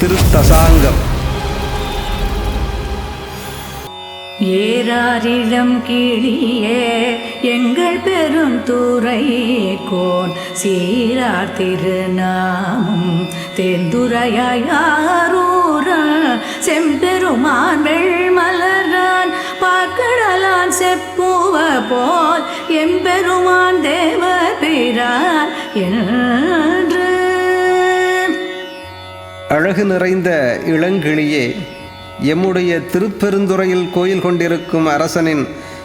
திருத்தசாங்கம். ஏராரிடம் கிளியே எங்கள் பெருந்துறை கோன் சீரார் திருநாமம். தென்துரையாரூர செம்பெருமான் வெள்மலரான் பார்க்கடலான் செப்புவ போல் எம்பெருமான் தேவ பிரான் என்று அழகு நிறைந்த இளங்கிளியே எம்முடைய திருப்பெருந்துறையில் கோயில் கொண்டிருக்கும் அரசனின்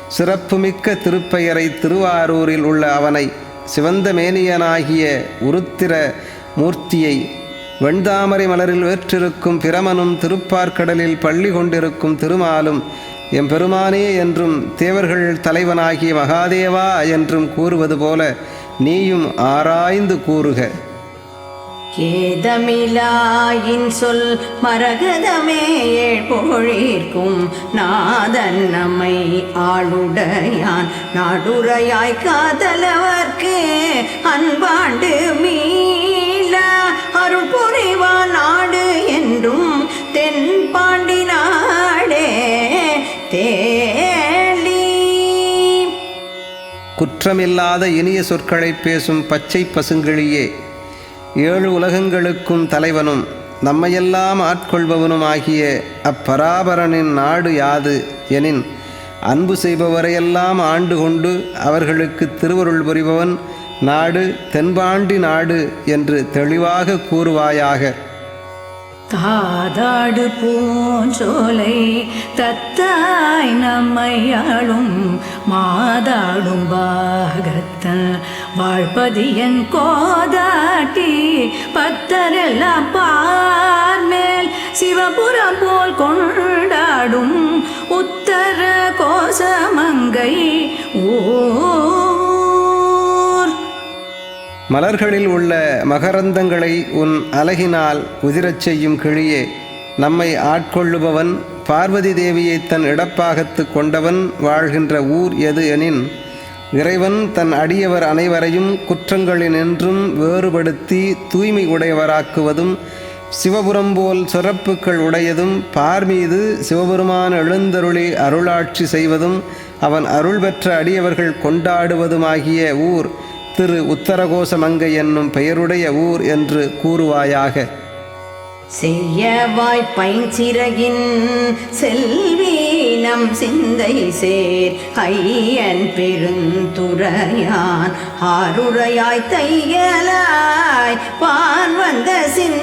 சிறப்புமிக்க திருப்பெயரை திருவாரூரில் உள்ள அவனை சிவந்த மேனியனாகிய உருத்திர மூர்த்தியை வெண்தாமரை மலரில் வேற்றிருக்கும் பிரமனும் திருப்பார்க்கடலில் பள்ளி கொண்டிருக்கும் திருமாலும் எம்பெருமானே என்றும் தேவர்கள் தலைவனாகிய மகாதேவா என்றும் கூறுவது போல நீயும் ஆராய்ந்து கூறுக. ஏதமிலாயின் சொல் மரகதமே ஏழ்பொழிற்கும் நாதன் நம்மை ஆளுடையான். நாடுரையாய் காதலவர்க்கு அன்பாண்டு மீள அருள் புரிவா நாடு என்றும் தென்பாண்டி நாடே தேளி. குற்றமில்லாத இனிய சொற்களை பேசும் பச்சை பசுங்கிளியே ஏழு உலகங்களுக்கும் தலைவனும் நம்மையெல்லாம் ஆட்கொள்பவனும் ஆகிய அப்பராபரனின் நாடு யாது எனின் அன்பு செய்பவரையெல்லாம் ஆண்டு கொண்டு அவர்களுக்கு திருவருள் புரிபவன் நாடு தென்பாண்டி நாடு என்று தெளிவாக கூறுவாயாக. தாதாடு பூஞ்சோலை தத்தாய் நம்மையாளும் மாதாடும் பாகத்தன் வாழ்பதியன் கோதாட்டி கோசமங்கை ஓர். மலர்களில் உள்ள மகரந்தங்களை உன் அலகினால் உதிரச் செய்யும் கிளியே நம்மை ஆட்கொள்ளுபவன் பார்வதி தேவியை தன் இடப்பாகத்து கொண்டவன் வாழ்கின்ற ஊர் எது எனின் இறைவன் தன் அடியவர் அனைவரையும் குற்றங்களினின்றும் வேறுபடுத்தி தூய்மை உடையவராக்குவதும் சிவபுரம் போல் சிறப்புகள் உடையதும் பார் மீது சிவபெருமான் எழுந்தருளி அருளாட்சி செய்வதும் அவன் அருள் பெற்ற அடியவர்கள் கொண்டாடுவதுமாகிய ஊர் திரு உத்தரகோசமங்கை என்னும் பெயருடைய ஊர் என்று கூறுவாயாக. செய்யவாய் பைஞ்சிறகின் செல்வீனம் சிந்தை சேர் ஐயன் பெருந்துரையான் ஆருரையாய் தையலாய் பான் வந்த சின்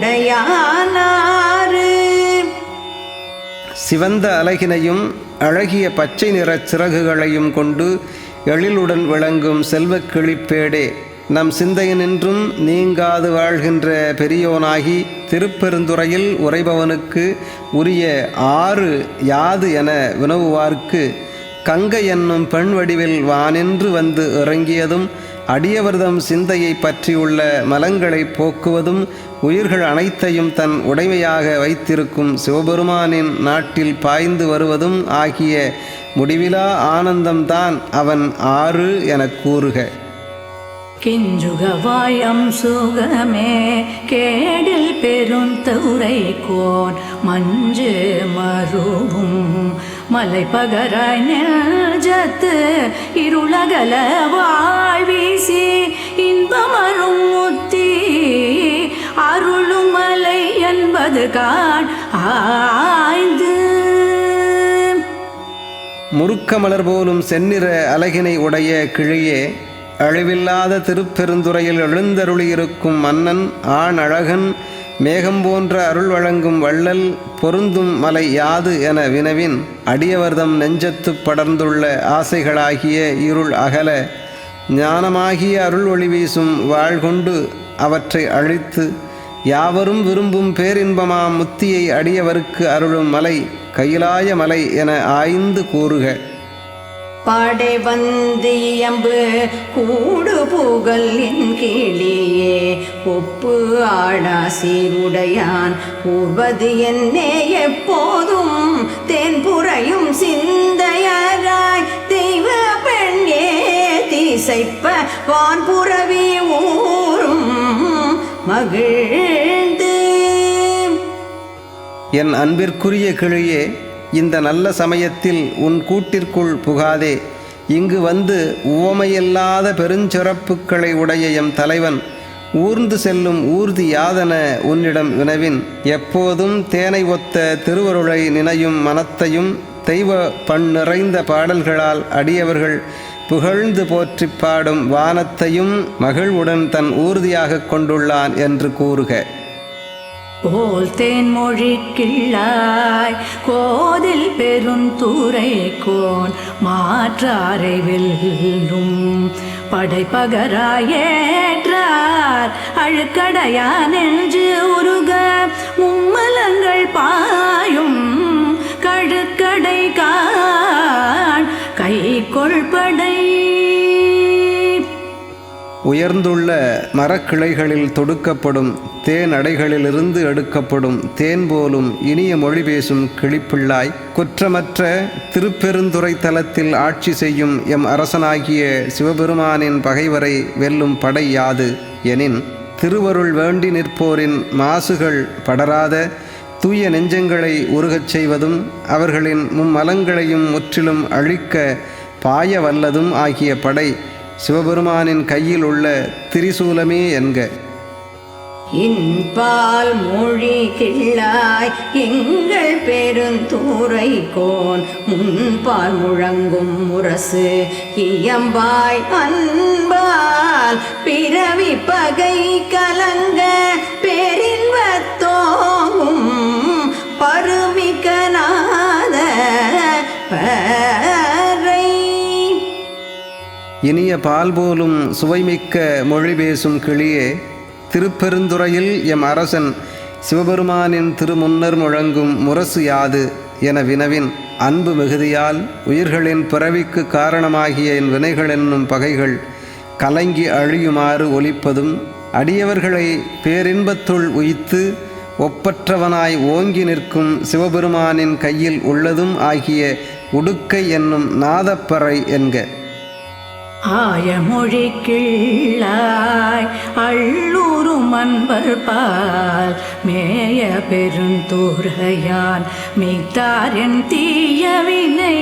உடையானாறு. சிவந்த அலகினையும் அழகிய பச்சை நிற சிறகுகளையும் கொண்டு எழிலுடன் விளங்கும் செல்வக் கிளிப்பேடே நம் சிந்தையினின்றும் நீங்காது வாழ்கின்ற பெரியோனாகி திருப்பெருந்துறையில் உறைபவனுக்கு உரிய ஆறு யாது என வினவுவார்க்கு கங்கை என்னும் பெண் வடிவில் வானின்று வந்து இறங்கியதும் அடியவர்தம் சிந்தையை பற்றியுள்ள மலங்களை போக்குவதும் உயிர்கள் அனைத்தையும் தன் உடைமையாக வைத்திருக்கும் சிவபெருமானின் நாட்டில் பாய்ந்து வருவதும் ஆகிய முடிவிலா ஆனந்தம்தான் அவன் ஆறு எனக் கூறுக. கிஞ்சுகவாயம் சுகமே கேடில் பெருந்தவுரை கோன் மஞ்சு மருவும் மலை பகராய் நெஞ்சத்து இருளகல வாழ்வீசி இன்பமரும் முத்தி அருளும் மலை என்பது கான் ஆய்ந்து. முறுக்க மலர் போலும் செந்நிற அலகினை உடைய கிழியே அழிவில்லாத திருப்பெருந்துறையில் எழுந்தருளியிருக்கும் மன்னன் ஆண் அழகன் மேகம் போன்ற அருள் வழங்கும் வள்ளல் பொருந்தும் மலை யாது என வினவின் அடியவர்தம் நெஞ்சத்துப் படர்ந்துள்ள ஆசைகளாகிய இருள் அகல ஞானமாகிய அருள் ஒளி வீசும் வாழ்கொண்டு அவற்றை அழித்து யாவரும் விரும்பும் பேரின்பமாம் முத்தியை அடியவருக்கு அருளும் மலை கையிலாய மலை என ஆய்ந்து கூறுக. பாடை வந்து இயம்பு கூடு புகழ் என் கிளியே. ஒப்பு ஆடா சீருடையான் ஊர்வது என்னே எப்போதும் தென்புறையும் சிந்தையராய். தெய்வ பெண்ணே ஏத்த வான்புறவி ஊரும் மகிழ்ந்து. என் அன்பிற்குரிய கிளியே இந்த நல்ல சமயத்தில் உன் கூட்டிற்குள் புகாதே. இங்கு வந்து உவமையில்லாத பெருஞ்சிறப்புக்களை உடைய எம் தலைவன் ஊர்ந்து செல்லும் ஊர்தி யாதன உன்னிடம் வினவின். எப்போதும் தேனை ஒத்த திருவருளை நினையும் மனத்தையும் தெய்வ பண் நிறைந்த பாடல்களால் அடியவர்கள் புகழ்ந்து போற்றிப் பாடும் வானத்தையும் மகிழ்வுடன் தன் ஊர்தியாகக் கொண்டுள்ளான் என்று கூறுக. போல் தேன்மொழி கிள்ளாய் கோதில் பெருந்துரை கோன் மாற்றாரை வெல்லும். படைப்பகராயேற்றார் அழுக்கடையா நெஞ்சு உருக உயர்ந்துள்ள மரக்கிளைகளில் தொடுக்கப்படும் தேன் அடைகளிலிருந்து எடுக்கப்படும் தேன் போலும் இனிய மொழி பேசும் கிளிப்பிள்ளாய் குற்றமற்ற திருப்பெருந்துறை தலத்தில் ஆட்சி செய்யும் எம் அரசனாகிய சிவபெருமானின் பகைவரை வெல்லும் படை யாது எனின் திருவருள் வேண்டி நிற்போரின் மாசுகள் படராத தூய நெஞ்சங்களை உருகச் செய்வதும் அவர்களின் மும்மலங்களையும் முற்றிலும் அழிக்க பாய வல்லதும் ஆகிய படை சிவபெருமானின் கையில் உள்ள திரிசூலமே என்க. இன்பால் மொழி கிள்ளாய் எங்கள் பெருந்தூரை கோன். முன்பால் முழங்கும் முரசு இயம்பாய் அன்பால். பிறவி பகை கலங்க பெரிய இனிய பால் போலும் சுவைமிக்க மொழி பேசும் கிளியே திருப்பெருந்துறையில் எம் அரசன் சிவபெருமானின் திருமுன்னர் முழங்கும் முரசு யாது என வினவின் அன்பு மிகுதியால் உயிர்களின் பிறவிக்கு காரணமாகிய என் வினைகள் என்னும் பகைகள் கலங்கி அழியுமாறு ஒலிப்பதும் அடியவர்களை பேரின்பத்துள் உய்த்து ஒப்பற்றவனாய் ஓங்கி நிற்கும் சிவபெருமானின் கையில் உள்ளதும் ஆகிய உடுக்கை என்னும் நாதப்பறை என்க. ஆயமொழி கிள்ளாய் அள்ளூரு மண்பர் பால் மேய பெருந்துரையான் மித்தாரின் தீயவினை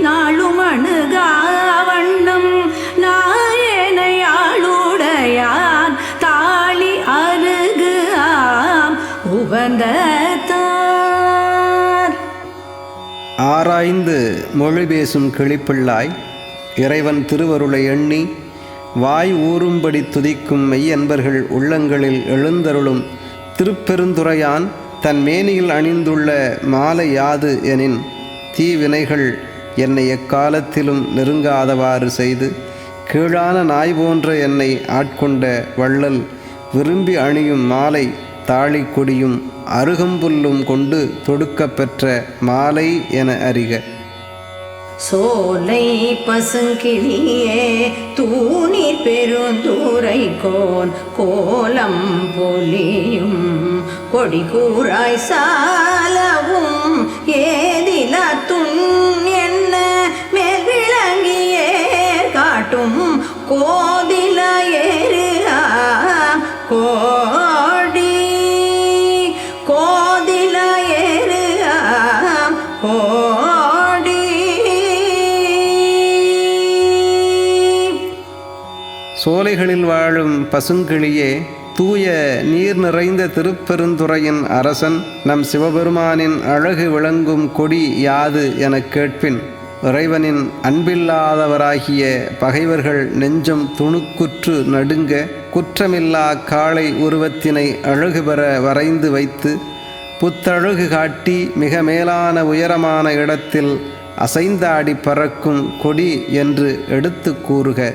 நாளும் அணுகா வண்ணம் நாயனை ஆளுடையான் தாளி அருகு ஆம் உவந்த ஆராய்ந்து மொழி பேசும் கிளிப்பிள்ளாய் இறைவன் திருவருளை எண்ணி வாய் ஊறும்படி துதிக்கும் மெய்யன்பர்கள் உள்ளங்களில் எழுந்தருளும் திருப்பெருந்துறையான் தன் மேனியில் அணிந்துள்ள மாலை யாது எனின் தீவினைகள் என்னை எக்காலத்திலும் நெருங்காதவாறு செய்து கீழான நாய் போன்ற என்னை ஆட்கொண்ட வள்ளல் விரும்பி அணியும் மாலை தாழி கொடியும் அருகம்புல்லும் கொண்டு தொடுக்கப்பெற்ற மாலை என அறிக. சோலை பசுங்கிளியே தூணீர் பெருந்தூரை கோன் கோலம் பொலியும். கொடி கூறாய் சாலவும் ஏதில துண் என்ன மேல் விளங்கியே காட்டும். கோதில ஏறு கோ சோலைகளில் வாழும் பசுங்கிளியே தூய நீர் நிறைந்த திருப்பெருந்துறையின் அரசன் நம் சிவபெருமானின் அழகு விளங்கும் கொடி யாது எனக் கேட்பின். இறைவனின் அன்பில்லாதவராகிய பகைவர்கள் நெஞ்சம் துணுக்குற்று நடுங்க குற்றமில்லா காளை உருவத்தினை அழகு பெற வரைந்து வைத்து புத்தழகு காட்டி மிக மேலான உயரமான இடத்தில் அசைந்தாடி பறக்கும் கொடி என்று எடுத்துக் கூறுக.